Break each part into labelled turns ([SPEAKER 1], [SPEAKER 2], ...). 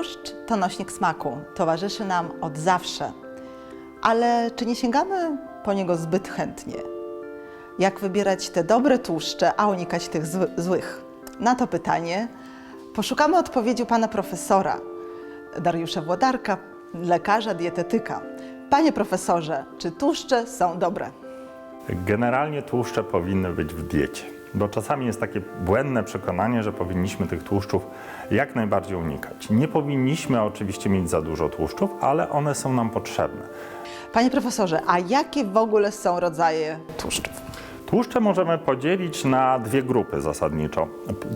[SPEAKER 1] Tłuszcz to nośnik smaku, towarzyszy nam od zawsze. Ale czy nie sięgamy po niego zbyt chętnie? Jak wybierać te dobre tłuszcze, a unikać tych zły- złych? Na to pytanie poszukamy odpowiedzi u pana profesora Dariusza Włodarka, lekarza dietetyka. Panie profesorze, czy tłuszcze są dobre?
[SPEAKER 2] Generalnie tłuszcze powinny być w diecie, bo czasami jest takie błędne przekonanie, że powinniśmy tych tłuszczów jak najbardziej unikać. Nie powinniśmy oczywiście mieć za dużo tłuszczów, ale one są nam potrzebne.
[SPEAKER 1] Panie profesorze, a jakie w ogóle są rodzaje tłuszczów?
[SPEAKER 2] Tłuszcze możemy podzielić na dwie grupy zasadniczo.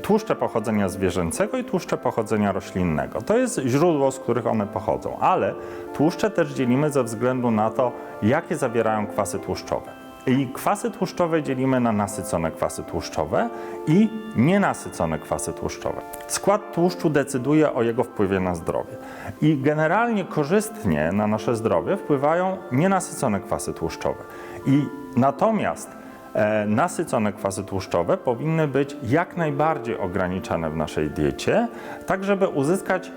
[SPEAKER 2] Tłuszcze pochodzenia zwierzęcego i tłuszcze pochodzenia roślinnego. To jest źródło, z których one pochodzą, ale tłuszcze też dzielimy ze względu na to, jakie zawierają kwasy tłuszczowe. I kwasy tłuszczowe dzielimy na nasycone kwasy tłuszczowe i nienasycone kwasy tłuszczowe. Skład tłuszczu decyduje o jego wpływie na zdrowie. I generalnie korzystnie na nasze zdrowie wpływają nienasycone kwasy tłuszczowe. I natomiast e, nasycone kwasy tłuszczowe powinny być jak najbardziej ograniczane w naszej diecie, tak żeby uzyskać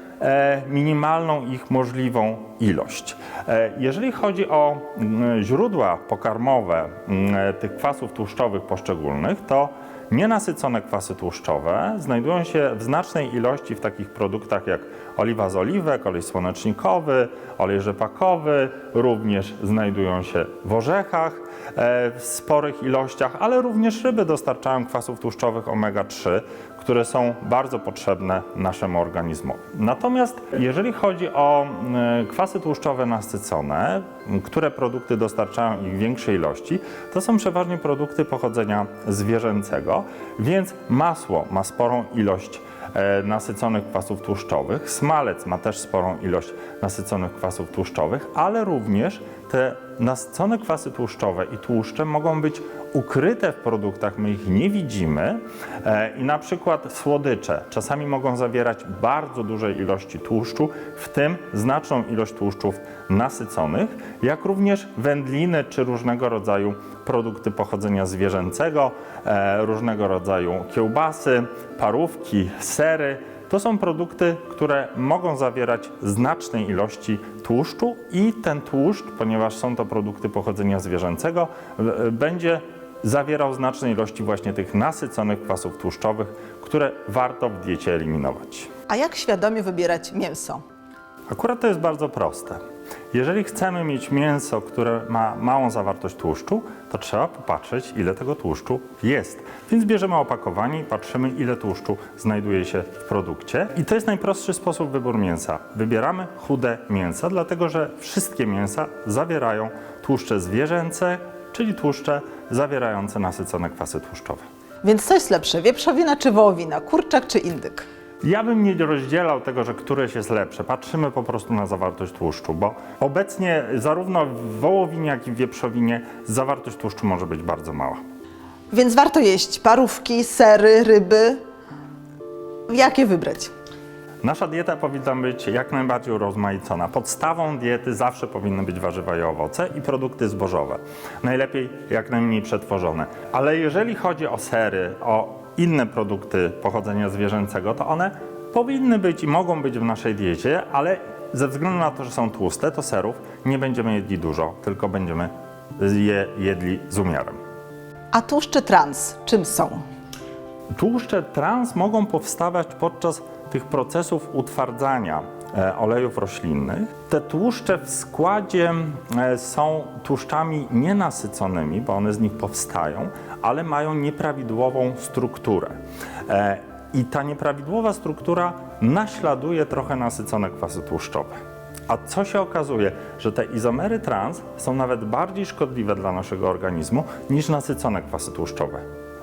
[SPEAKER 2] minimalną ich możliwą ilość. E, jeżeli chodzi o mm, źródła pokarmowe mm, tych kwasów tłuszczowych poszczególnych, to Nienasycone kwasy tłuszczowe znajdują się w znacznej ilości w takich produktach jak oliwa z oliwek, olej słonecznikowy, olej rzepakowy, również znajdują się w orzechach e, w sporych ilościach, ale również ryby dostarczają kwasów tłuszczowych omega-3, które są bardzo potrzebne naszemu organizmowi. Natomiast jeżeli chodzi o mm, kwasy tłuszczowe nasycone, które produkty dostarczają ich w większej ilości, to są przeważnie produkty pochodzenia zwierzęcego, więc masło ma sporą ilość e, nasyconych kwasów tłuszczowych, smalec ma też sporą ilość nasyconych kwasów tłuszczowych, ale również te nasycone kwasy tłuszczowe i tłuszcze mogą być ukryte w produktach, my ich nie widzimy e, i na przykład słodycze czasami mogą zawierać bardzo duże ilości tłuszczu, w tym znaczną ilość tłuszczów nasyconych, jak również wędliny czy różnego rodzaju produkty pochodzenia zwierzęcego, e, różnego rodzaju kiełbasy, parówki, sery. To są produkty, które mogą zawierać znacznej ilości tłuszczu i ten tłuszcz, ponieważ są to produkty pochodzenia zwierzęcego, w- będzie zawierał znaczne ilości właśnie tych nasyconych kwasów tłuszczowych, które warto w diecie eliminować.
[SPEAKER 1] A jak świadomie wybierać mięso?
[SPEAKER 2] Akurat to jest bardzo proste. Jeżeli chcemy mieć mięso, które ma małą zawartość tłuszczu, to trzeba popatrzeć, ile tego tłuszczu jest. Więc bierzemy opakowanie i patrzymy, ile tłuszczu znajduje się w produkcie. I to jest najprostszy sposób wyboru mięsa. Wybieramy chude mięsa, dlatego że wszystkie mięsa zawierają tłuszcze zwierzęce, czyli tłuszcze zawierające nasycone kwasy tłuszczowe.
[SPEAKER 1] Więc co jest lepsze, wieprzowina czy wołowina, kurczak czy indyk?
[SPEAKER 2] Ja bym nie rozdzielał tego, że któreś jest lepsze. Patrzymy po prostu na zawartość tłuszczu, bo obecnie zarówno w wołowinie, jak i w wieprzowinie zawartość tłuszczu może być bardzo mała.
[SPEAKER 1] Więc warto jeść parówki, sery, ryby. Jakie wybrać?
[SPEAKER 2] Nasza dieta powinna być jak najbardziej urozmaicona. Podstawą diety zawsze powinny być warzywa i owoce i produkty zbożowe. Najlepiej jak najmniej przetworzone. Ale jeżeli chodzi o sery, o inne produkty pochodzenia zwierzęcego, to one powinny być i mogą być w naszej diecie, ale ze względu na to, że są tłuste, to serów nie będziemy jedli dużo, tylko będziemy je jedli z umiarem.
[SPEAKER 1] A tłuszcze trans czym są?
[SPEAKER 2] Tłuszcze trans mogą powstawać podczas tych procesów utwardzania olejów roślinnych. Te tłuszcze w składzie e, są tłuszczami nienasyconymi, bo one z nich powstają, ale mają nieprawidłową strukturę. E, I ta nieprawidłowa struktura naśladuje trochę nasycone kwasy tłuszczowe. A co się okazuje, że te izomery trans są nawet bardziej szkodliwe dla naszego organizmu niż nasycone kwasy tłuszczowe.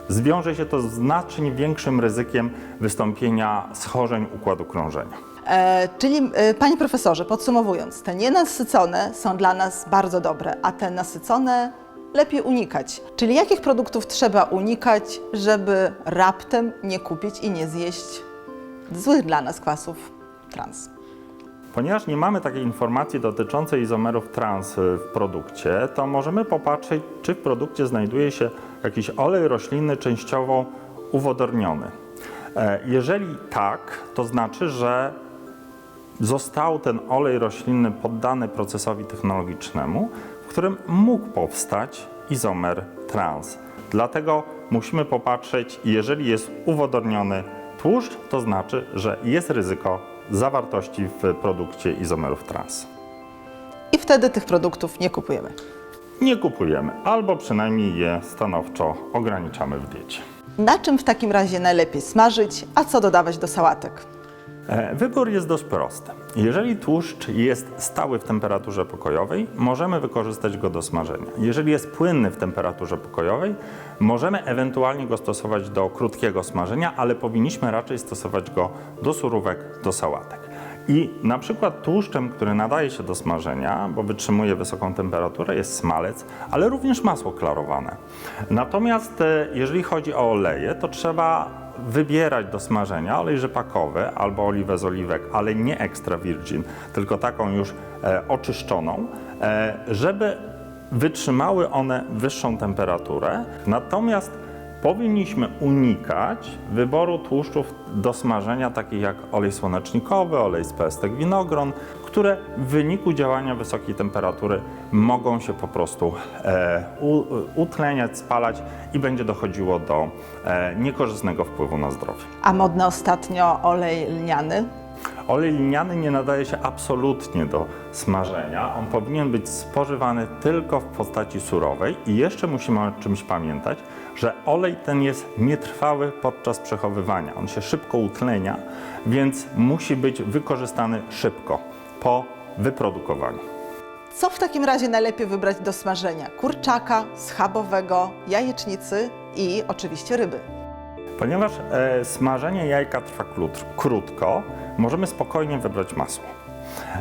[SPEAKER 2] Zwiąże się to z znacznie większym ryzykiem wystąpienia schorzeń układu krążenia.
[SPEAKER 1] E, czyli, e, panie profesorze, podsumowując, te nienasycone są dla nas bardzo dobre, a te nasycone lepiej unikać. Czyli jakich produktów trzeba unikać, żeby raptem nie kupić i nie zjeść złych dla nas kwasów trans?
[SPEAKER 2] Ponieważ nie mamy takiej informacji dotyczącej izomerów trans w produkcie, to możemy popatrzeć, czy w produkcie znajduje się jakiś olej roślinny częściowo uwodorniony. E, Jeżeli tak, to znaczy, że został ten olej roślinny poddany procesowi technologicznemu, w którym mógł powstać izomer trans. Dlatego musimy popatrzeć, jeżeli jest uwodorniony tłuszcz, to znaczy, że jest ryzyko zawartości w produkcie izomerów trans.
[SPEAKER 1] I wtedy tych produktów nie kupujemy.
[SPEAKER 2] Nie kupujemy, albo przynajmniej je stanowczo ograniczamy w diecie.
[SPEAKER 1] Na czym w takim razie najlepiej smażyć, a co dodawać do sałatek?
[SPEAKER 2] E, Wybór jest dość prosty. Jeżeli tłuszcz jest stały w temperaturze pokojowej, możemy wykorzystać go do smażenia. Jeżeli jest płynny w temperaturze pokojowej, możemy ewentualnie go stosować do krótkiego smażenia, ale powinniśmy raczej stosować go do surówek, do sałatek. I na przykład tłuszczem, który nadaje się do smażenia, bo wytrzymuje wysoką temperaturę, jest smalec, ale również masło klarowane. Natomiast e, jeżeli chodzi o oleje, to trzeba wybierać do smażenia olej rzepakowy albo oliwę z oliwek, ale nie extra virgin, tylko taką już e, oczyszczoną, e, żeby wytrzymały one wyższą temperaturę. Natomiast powinniśmy unikać wyboru tłuszczów do smażenia, takich jak olej słonecznikowy, olej z pestek winogron, które w wyniku działania wysokiej temperatury mogą się po prostu e, utleniać, spalać i będzie dochodziło do e, niekorzystnego wpływu na zdrowie.
[SPEAKER 1] A modny ostatnio olej lniany.
[SPEAKER 2] Olej liniany nie nadaje się absolutnie do smażenia. On powinien być spożywany tylko w postaci surowej i jeszcze musimy o czymś pamiętać, że olej ten jest nietrwały podczas przechowywania. On się szybko utlenia, więc musi być wykorzystany szybko po wyprodukowaniu.
[SPEAKER 1] Co w takim razie najlepiej wybrać do smażenia? Kurczaka, schabowego, jajecznicy i oczywiście ryby.
[SPEAKER 2] Ponieważ e, smażenie jajka trwa krót, krótko, możemy spokojnie wybrać masło.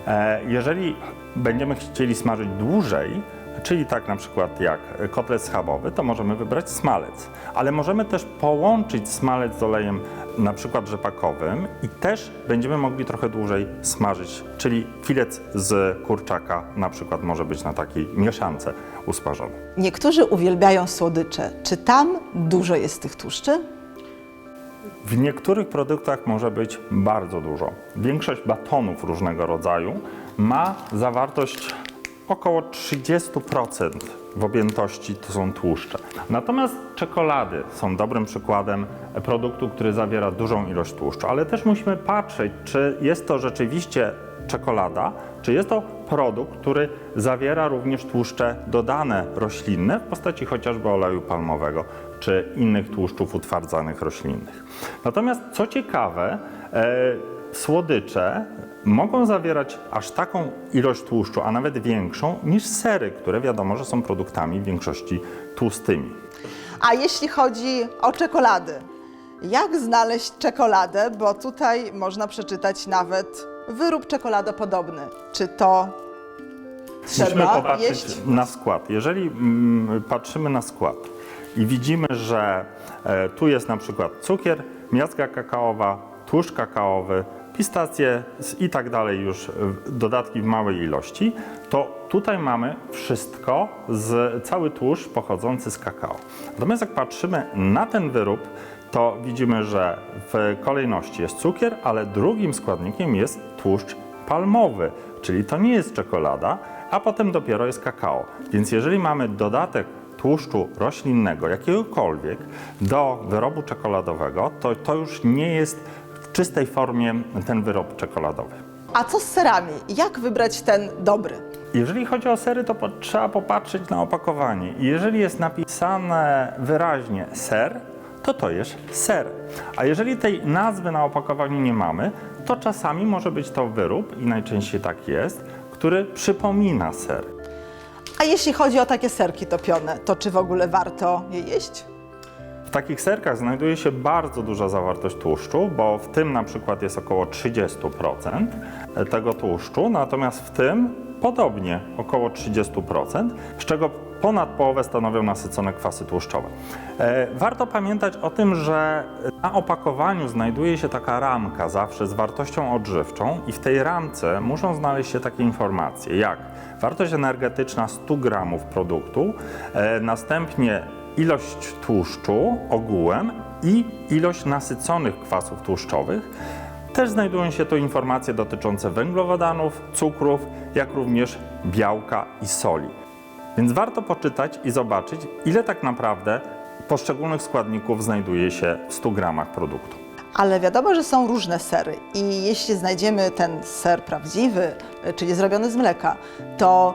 [SPEAKER 2] E, jeżeli będziemy chcieli smażyć dłużej, czyli tak na przykład jak kotlet schabowy, to możemy wybrać smalec. Ale możemy też połączyć smalec z olejem na przykład rzepakowym i też będziemy mogli trochę dłużej smażyć, czyli filet z kurczaka na przykład może być na takiej mieszance usmażony.
[SPEAKER 1] Niektórzy uwielbiają słodycze. Czy tam dużo jest tych tłuszczy?
[SPEAKER 2] W niektórych produktach może być bardzo dużo. Większość batonów różnego rodzaju ma zawartość około 30% w objętości to są tłuszcze. Natomiast czekolady są dobrym przykładem produktu, który zawiera dużą ilość tłuszczu, ale też musimy patrzeć, czy jest to rzeczywiście czekolada, czy jest to produkt, który zawiera również tłuszcze dodane roślinne w postaci chociażby oleju palmowego czy innych tłuszczów utwardzanych roślinnych. Natomiast co ciekawe, e, słodycze mogą zawierać aż taką ilość tłuszczu, a nawet większą niż sery, które wiadomo, że są produktami w większości tłustymi.
[SPEAKER 1] A jeśli chodzi o czekolady, jak znaleźć czekoladę? Bo tutaj można przeczytać nawet wyrób czekoladopodobny. Czy to
[SPEAKER 2] Musimy
[SPEAKER 1] trzeba
[SPEAKER 2] popatrzeć
[SPEAKER 1] jeść?
[SPEAKER 2] na skład. Jeżeli mm, patrzymy na skład i widzimy, że e, tu jest na przykład cukier, miazga kakaowa, tłuszcz kakaowy, pistacje i tak dalej już e, dodatki w małej ilości, to tutaj mamy wszystko, z, cały tłuszcz pochodzący z kakao. Natomiast jak patrzymy na ten wyrób, to widzimy, że w kolejności jest cukier, ale drugim składnikiem jest tłuszcz palmowy, czyli to nie jest czekolada, a potem dopiero jest kakao. Więc jeżeli mamy dodatek tłuszczu roślinnego, jakiegokolwiek, do wyrobu czekoladowego, to to już nie jest czystej formie ten wyrób czekoladowy.
[SPEAKER 1] A co z serami? Jak wybrać ten dobry?
[SPEAKER 2] Jeżeli chodzi o sery, to po, trzeba popatrzeć na opakowanie. Jeżeli jest napisane wyraźnie ser, to to jest ser. A jeżeli tej nazwy na opakowaniu nie mamy, to czasami może być to wyrób, i najczęściej tak jest, który przypomina ser.
[SPEAKER 1] A jeśli chodzi o takie serki topione, to czy w ogóle warto je jeść?
[SPEAKER 2] Takich serkach znajduje się bardzo duża zawartość tłuszczu, bo w tym na przykład jest około 30% tego tłuszczu, natomiast w tym podobnie około 30%, z czego ponad połowę stanowią nasycone kwasy tłuszczowe. E, Warto pamiętać o tym, że na opakowaniu znajduje się taka ramka zawsze z wartością odżywczą i w tej ramce muszą znaleźć się takie informacje jak wartość energetyczna 100 gramów produktu, e, następnie ilość tłuszczu ogółem i ilość nasyconych kwasów tłuszczowych. Też znajdują się tu informacje dotyczące węglowodanów, cukrów, jak również białka i soli. Więc warto poczytać i zobaczyć, ile tak naprawdę poszczególnych składników znajduje się w 100 gramach produktu.
[SPEAKER 1] Ale wiadomo, że są różne sery i jeśli znajdziemy ten ser prawdziwy, czyli zrobiony z mleka, to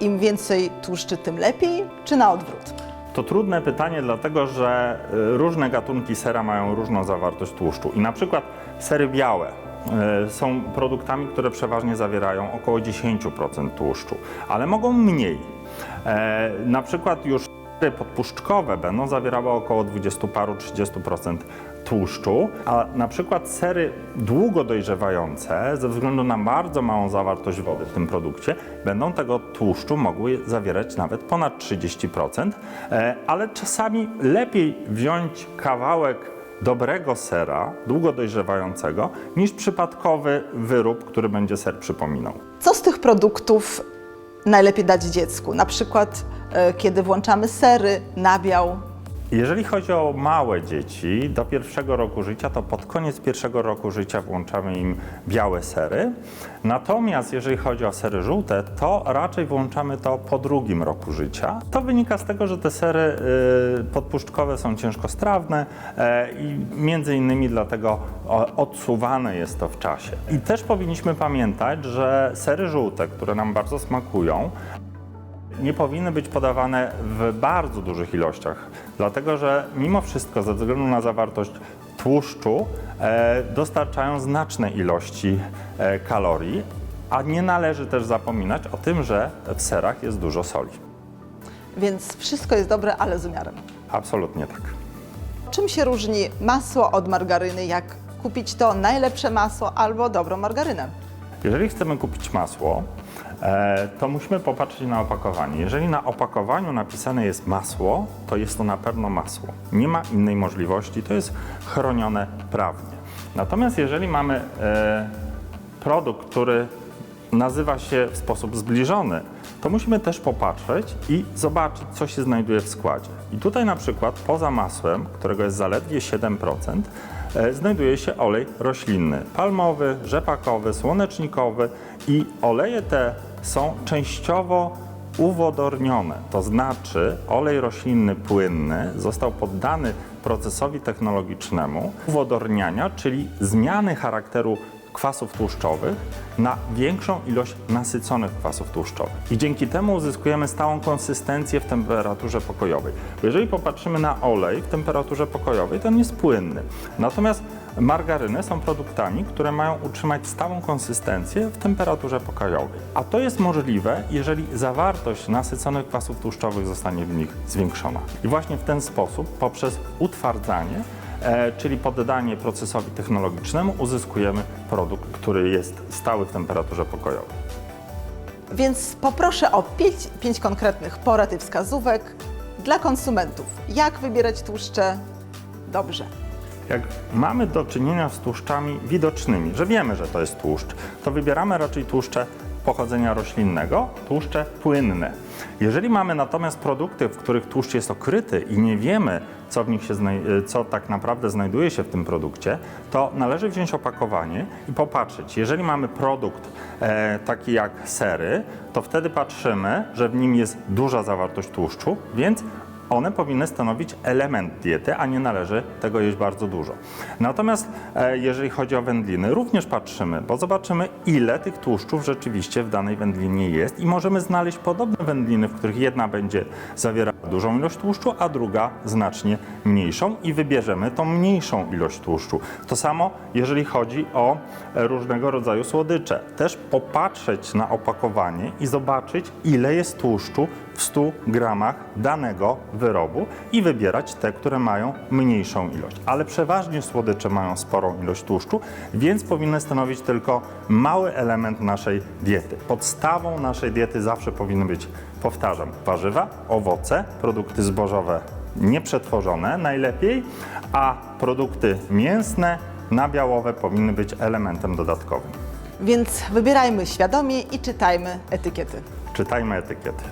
[SPEAKER 1] im więcej tłuszczy, tym lepiej, czy na odwrót?
[SPEAKER 2] To trudne pytanie, dlatego że y, różne gatunki sera mają różną zawartość tłuszczu. I na przykład sery białe y, są produktami, które przeważnie zawierają około 10% tłuszczu, ale mogą mniej. E, Na przykład już sery podpuszczkowe będą zawierały około 20 paru 30% tłuszczu, a na przykład sery długo dojrzewające, ze względu na bardzo małą zawartość wody w tym produkcie, będą tego tłuszczu mogły zawierać nawet ponad 30%, e, ale czasami lepiej wziąć kawałek dobrego sera, długo dojrzewającego, niż przypadkowy wyrób, który będzie ser przypominał.
[SPEAKER 1] Co z tych produktów najlepiej dać dziecku? Na przykład, y, kiedy włączamy sery, nabiał.
[SPEAKER 2] Jeżeli chodzi o małe dzieci do pierwszego roku życia, to pod koniec pierwszego roku życia włączamy im białe sery. Natomiast jeżeli chodzi o sery żółte, to raczej włączamy to po drugim roku życia. To wynika z tego, że te sery y, podpuszczkowe są ciężkostrawne e, i między innymi dlatego odsuwane jest to w czasie. I też powinniśmy pamiętać, że sery żółte, które nam bardzo smakują, nie powinny być podawane w bardzo dużych ilościach, dlatego że mimo wszystko, ze względu na zawartość tłuszczu, e, dostarczają znaczne ilości e, kalorii, a nie należy też zapominać o tym, że w serach jest dużo soli.
[SPEAKER 1] Więc wszystko jest dobre, ale z umiarem.
[SPEAKER 2] Absolutnie tak.
[SPEAKER 1] Czym się różni masło od margaryny? Jak kupić to najlepsze masło albo dobrą margarynę?
[SPEAKER 2] Jeżeli chcemy kupić masło, to musimy popatrzeć na opakowanie. Jeżeli na opakowaniu napisane jest masło, to jest to na pewno masło. Nie ma innej możliwości, to jest chronione prawnie. Natomiast jeżeli mamy e, produkt, który nazywa się w sposób zbliżony, to musimy też popatrzeć i zobaczyć, co się znajduje w składzie. I tutaj na przykład poza masłem, którego jest zaledwie 7%, e, znajduje się olej roślinny, palmowy, rzepakowy, słonecznikowy i oleje te są częściowo uwodornione, to znaczy olej roślinny płynny został poddany procesowi technologicznemu uwodorniania, czyli zmiany charakteru kwasów tłuszczowych na większą ilość nasyconych kwasów tłuszczowych. I dzięki temu uzyskujemy stałą konsystencję w temperaturze pokojowej. Bo jeżeli popatrzymy na olej w temperaturze pokojowej, to on jest płynny. Natomiast margaryny są produktami, które mają utrzymać stałą konsystencję w temperaturze pokojowej. A to jest możliwe, jeżeli zawartość nasyconych kwasów tłuszczowych zostanie w nich zwiększona. I właśnie w ten sposób, poprzez utwardzanie, czyli poddanie procesowi technologicznemu, uzyskujemy produkt, który jest stały w temperaturze pokojowej.
[SPEAKER 1] Więc poproszę o pięć, pięć konkretnych porad i wskazówek dla konsumentów. Jak wybierać tłuszcze dobrze?
[SPEAKER 2] Jak mamy do czynienia z tłuszczami widocznymi, że wiemy, że to jest tłuszcz, to wybieramy raczej tłuszcze pochodzenia roślinnego, tłuszcze płynne. Jeżeli mamy natomiast produkty, w których tłuszcz jest okryty i nie wiemy, co, w nich się znaj- co tak naprawdę znajduje się w tym produkcie, to należy wziąć opakowanie i popatrzeć. Jeżeli mamy produkt e, taki jak sery, to wtedy patrzymy, że w nim jest duża zawartość tłuszczu, więc one powinny stanowić element diety, a nie należy tego jeść bardzo dużo. Natomiast e, jeżeli chodzi o wędliny, również patrzymy, bo zobaczymy, ile tych tłuszczów rzeczywiście w danej wędlinie jest i możemy znaleźć podobne wędliny, w których jedna będzie zawierała dużą ilość tłuszczu, a druga znacznie mniejszą i wybierzemy tą mniejszą ilość tłuszczu. To samo, jeżeli chodzi o e, różnego rodzaju słodycze. Też popatrzeć na opakowanie i zobaczyć, ile jest tłuszczu w 100 gramach danego wyrobu i wybierać te, które mają mniejszą ilość. Ale przeważnie słodycze mają sporą ilość tłuszczu, więc powinny stanowić tylko mały element naszej diety. Podstawą naszej diety zawsze powinny być, powtarzam, warzywa, owoce, produkty zbożowe nieprzetworzone najlepiej, a produkty mięsne, nabiałowe powinny być elementem dodatkowym.
[SPEAKER 1] Więc wybierajmy świadomie i czytajmy etykiety.
[SPEAKER 2] Czytajmy etykiety.